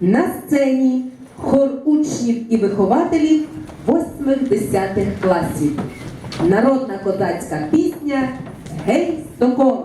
На сцені хор учнів і вихователів 8-10 класів. Народна козацька пісня Гей, Соколи!